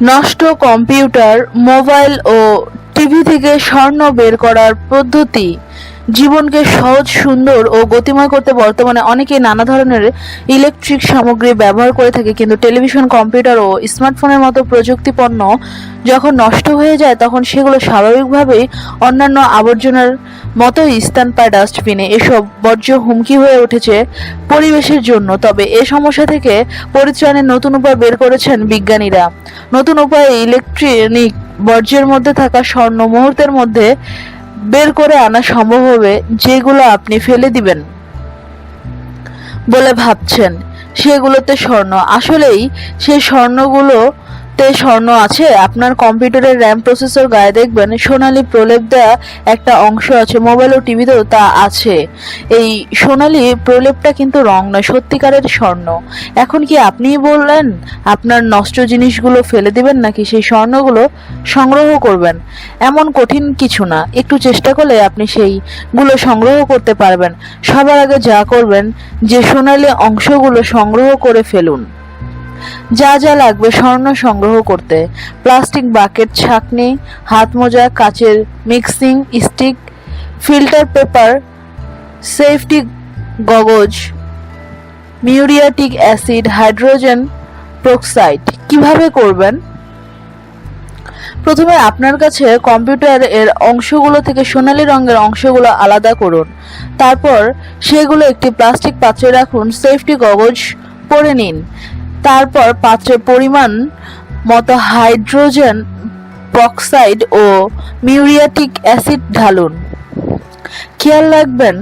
নষ্ট computer mobile ও TV থেকে স্বর্ণ বের করার পদ্ধতি। জীবনকে সহজ, সুন্দর ও গতিময় করতে বর্তমানে অনেকেই নানা ধরনের ইলেকট্রিক সামগ্রী ব্যবহার করে থাকে, কিন্তু টেলিভিশন কম্পিউটার ও স্মার্টফোনের মতো প্রযুক্তি পণ্য যখন নষ্ট হয়ে যায়, তখন সেগুলো স্বাভাবিকভাবেই অন্যান্য আবর্জনার মতোই স্থান পায় ডাস্টবিনে এসব বর্জ্য হুমকি হয়ে উঠেছে পরিবেশের জন্য, তবে এ সমস্যা থেকে পরিত্রাণের নতুন উপায় বের করেছেন বিজ্ঞানীরা। নতুন উপায়ে ইলেকট্রনিক বর্জ্যের মধ্যে থাকা স্বর্ণ মুহূর্তের মধ্যে বের করে আনা সম্ভব হবে যেগুলো আপনি ফেলে দিবেন বলে ভাবছেন। সেগুলোতে স্বর্ণ। আসলেই সেই স্বর্ণগুলোতে স্বর্ণ আছে। আপনার কম্পিউটারের র্যাম প্রসেসর গায়ে দেখবেন, সোনালী প্রলেপ দেওয়া একটা অংশ আছে মোবাইল ও টিভিতেও তা আছে। এই সোনালী প্রলেপটা কিন্তু রং নয়, সত্যিকারের স্বর্ণ। এখন কি আপনিই বললেন? আপনার নষ্ট জিনিসগুলো ফেলে দিবেন নাকি সেই স্বর্ণগুলো সংগ্রহ করবেন? এমন কঠিন কিছু না। একটু চেষ্টা করলে আপনি সেইগুলো সংগ্রহ করতে পারবেন। সবার আগে যা করবেন, যে সোনালী অংশগুলো সংগ্রহ করে ফেলুন। যা যা লাগবে স্বর্ণ সংগ্রহ করতে। প্লাস্টিক বাকেট, ছাকনি, হাত মোজা, কাচের mixing, stick, filter paper, safety goggles, muriatic acid, hydrogen peroxide. কীভাবে করবেন? প্রথমে আপনার কাছে কম্পিউটার এর অংশগুলো থেকে সোনালী রঙের অংশগুলো আলাদা করুন। তারপর সেগুলো একটি প্লাস্টিক পাত্রে রাখুন। সেফটি গগজ পরে নিন। তারপর পাত্রের পরিমাণ মতো হাইড্রোজেন পক্সাইড ও মিউরিয়াটিক অ্যাসিড ঢালুন। খেয়াল রাখবেন,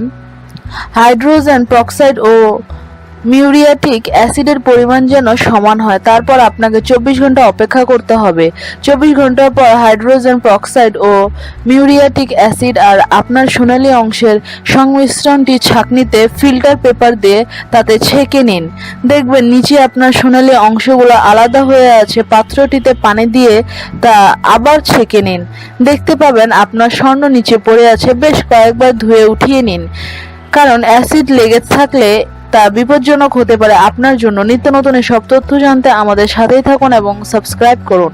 হাইড্রোজেন প্রক্সাইড ও মিউরিয়াটিক অ্যাসিডের পরিমাণ যেন সমান হয়, তারপর আপনাকে চব্বিশ ঘণ্টা অপেক্ষা করতে হবে। চব্বিশ ঘণ্টার পর হাইড্রোজেন প্রক্সাইড ও মিউরিয়াটিক অ্যাসিড আর আপনার সোনালি অংশের সংমিশ্রণটি ছাঁকনিতে ফিল্টার পেপার দিয়ে তাতে ছেঁকে নিন। দেখবেন নিচে আপনার সোনালি অংশগুলো আলাদা হয়ে আছে, পাত্রটিতে পানি দিয়ে তা আবার ছেঁকে নিন। দেখতে পাবেন আপনার স্বর্ণ নিচে পড়ে আছে, বেশ কয়েকবার ধুয়ে উঠিয়ে নিন। কারণ অ্যাসিড লেগে থাকলে তা বিপজ্জনক হতে পারে। আপনার জন্য নিত্য নতুন সব তথ্য জানতে আমাদের সাথেই থাকুন এবং সাবস্ক্রাইব করুন।